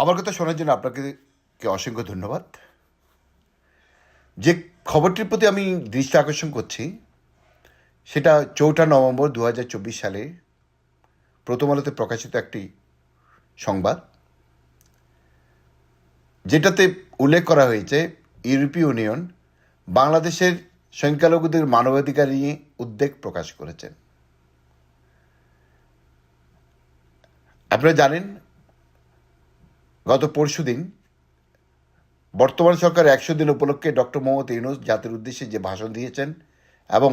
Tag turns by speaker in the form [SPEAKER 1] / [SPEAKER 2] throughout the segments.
[SPEAKER 1] আমার কথা শোনার জন্য আপনাকে অসংখ্য ধন্যবাদ যে খবরটির প্রতি আমি দৃষ্টি আকর্ষণ করছি সেটা চৌঠা নভেম্বর দু সালে প্রথম আলোতে প্রকাশিত একটি সংবাদ যেটাতে উল্লেখ করা হয়েছে ইউরোপীয় ইউনিয়ন বাংলাদেশের সংখ্যালঘুদের মানবাধিকার নিয়ে উদ্বেগ প্রকাশ করেছেন আপনারা জানেন গত পরশুদিন বর্তমান সরকার একশো দিন উপলক্ষে ডক্টর মোহাম্মদ ইউনুস জাতির উদ্দেশ্যে যে ভাষণ দিয়েছেন এবং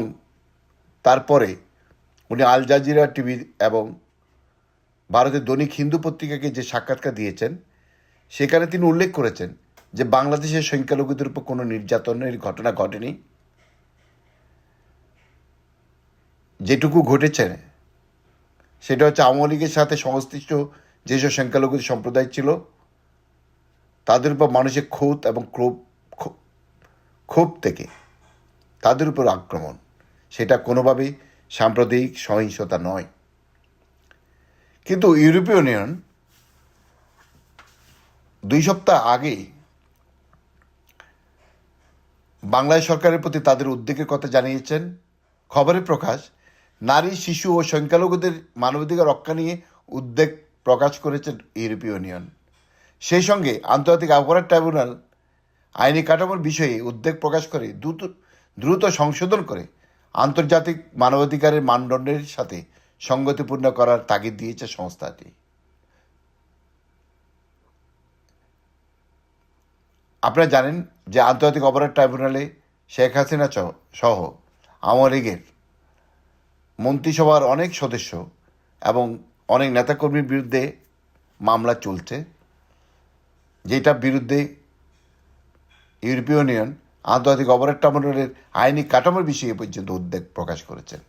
[SPEAKER 1] তারপরে উনি আল জাজিরা টিভি এবং ভারতের দৈনিক হিন্দু পত্রিকাকে যে সাক্ষাৎকার দিয়েছেন সেখানে তিনি উল্লেখ করেছেন যে বাংলাদেশের সংখ্যালঘুদের উপর কোনো নির্যাতনের ঘটনা ঘটেনি যেটুকু ঘটেছে সেটা হচ্ছে আওয়ামী লীগের সাথে সংশ্লিষ্ট যেসব সংখ্যালঘু সম্প্রদায় ছিল তাদের উপর মানুষের ক্ষোভ এবং ক্ষোভ ক্ষোভ থেকে তাদের উপর আক্রমণ সেটা কোনোভাবেই সাম্প্রতিক সহিংসতা নয় কিন্তু ইউরোপীয় ইউনিয়ন দুই সপ্তাহ আগে বাংলাদেশ সরকারের প্রতি তাদের উদ্বেগের কথা জানিয়েছেন খবরে প্রকাশ নারী শিশু ও সংখ্যালঘুদের মানবাধিকার রক্ষা নিয়ে উদ্বেগ প্রকাশ করেছেন ইউরোপীয় ইউনিয়ন সেই সঙ্গে আন্তর্জাতিক অপরাধ ট্রাইব্যুনাল আইনি কাঠামোর বিষয়ে উদ্বেগ প্রকাশ করে দ্রুত দ্রুত সংশোধন করে আন্তর্জাতিক মানবাধিকারের মানদণ্ডের সাথে সংগতিপূর্ণ করার তাগিদ দিয়েছে সংস্থাটি আপনারা জানেন যে আন্তর্জাতিক অপরাধ ট্রাইব্যুনালে শেখ হাসিনা সহ আওয়ামী লীগের মন্ত্রিসভার অনেক সদস্য এবং অনেক নেতাকর্মীর বিরুদ্ধে মামলা চলছে যেটা বিরুদ্ধে ইউরোপীয় ইউনিয়ন আন্তর্জাতিক অপরাধ ট্রাইব্যুনালের আইনি কাঠামোর বিষয়ে পর্যন্ত উদ্বেগ প্রকাশ করেছেন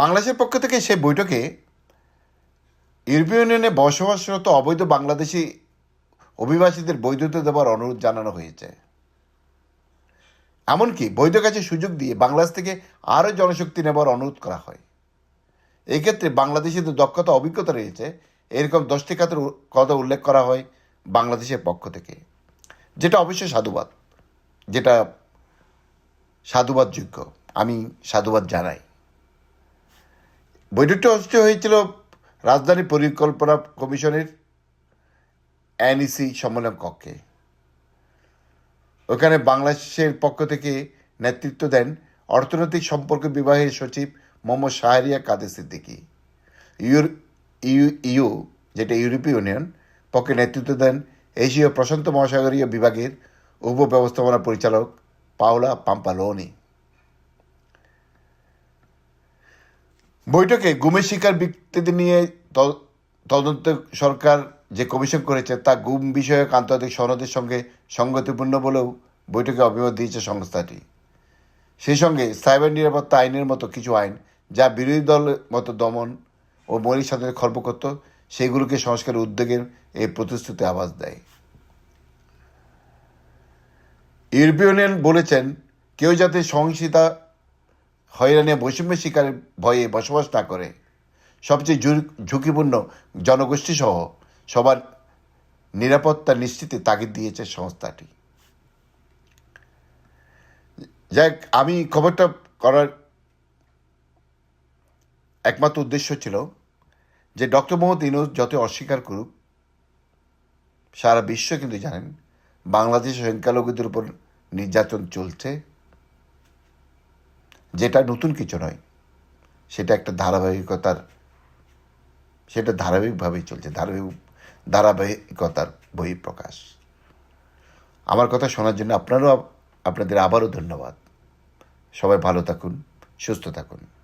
[SPEAKER 1] বাংলাদেশের পক্ষ থেকে সেই বৈঠকে ইউরোপীয় ইউনিয়নে বসবাসরত অবৈধ বাংলাদেশি অভিবাসীদের বৈধতা দেওয়ার অনুরোধ জানানো হয়েছে এমনকি বৈধ কাছে সুযোগ দিয়ে বাংলাদেশ থেকে আরও জনশক্তি নেবার অনুরোধ করা হয় এক্ষেত্রে বাংলাদেশিদের দক্ষতা অভিজ্ঞতা রয়েছে এরকম দশটি খাতের কথা উল্লেখ করা হয় বাংলাদেশের পক্ষ থেকে যেটা অবশ্যই সাধুবাদ যেটা সাধুবাদযোগ্য আমি সাধুবাদ জানাই বৈঠকটি অনুষ্ঠিত হয়েছিল রাজধানী পরিকল্পনা কমিশনের এনইসি সম্মেলন কক্ষে ওখানে বাংলাদেশের পক্ষ থেকে নেতৃত্ব দেন অর্থনৈতিক সম্পর্ক বিভাগের সচিব মোহাম্মদ শাহরিয়া কাদের সিদ্দিকী ইউ ইউ যেটা ইউরোপীয় ইউনিয়ন পক্ষে নেতৃত্ব দেন এশীয় প্রশান্ত মহাসাগরীয় বিভাগের ব্যবস্থাপনা পরিচালক পাওলা পাম্পালোনি বৈঠকে গুমের শিকার ব্যক্তিদের নিয়ে তদন্ত সরকার যে কমিশন করেছে তা গুম বিষয়ক আন্তর্জাতিক সনদের সঙ্গে সংগতিপূর্ণ বলেও বৈঠকে অভিমত দিয়েছে সংস্থাটি সেই সঙ্গে সাইবার নিরাপত্তা আইনের মতো কিছু আইন যা বিরোধী দল মতো দমন ও মৌলিক স্বাধীনতা খর্ব করত সেইগুলোকে সংস্কারের উদ্যোগের এই প্রতিশ্রুতি আওয়াজ দেয় ইউরোপিয়ান বলেছেন কেউ যাতে সহিংসতা হয়রানে বৈষম্য শিকার ভয়ে বসবাস না করে সবচেয়ে ঝুঁকিপূর্ণ জনগোষ্ঠীসহ সবার নিরাপত্তা নিশ্চিতে তাগিদ দিয়েছে সংস্থাটি যাই আমি খবরটা করার একমাত্র উদ্দেশ্য ছিল যে ডক্টর মোহাম্মদ ইউনুস যত অস্বীকার করুক সারা বিশ্ব কিন্তু জানেন বাংলাদেশ সংখ্যালঘুদের উপর নির্যাতন চলছে যেটা নতুন কিছু নয় সেটা একটা ধারাবাহিকতার সেটা ধারাবাহিকভাবেই চলছে ধারাবাহিক ধারাবাহিকতার বহিঃপ্রকাশ আমার কথা শোনার জন্য আপনারও আপনাদের আবারও ধন্যবাদ সবাই ভালো থাকুন সুস্থ থাকুন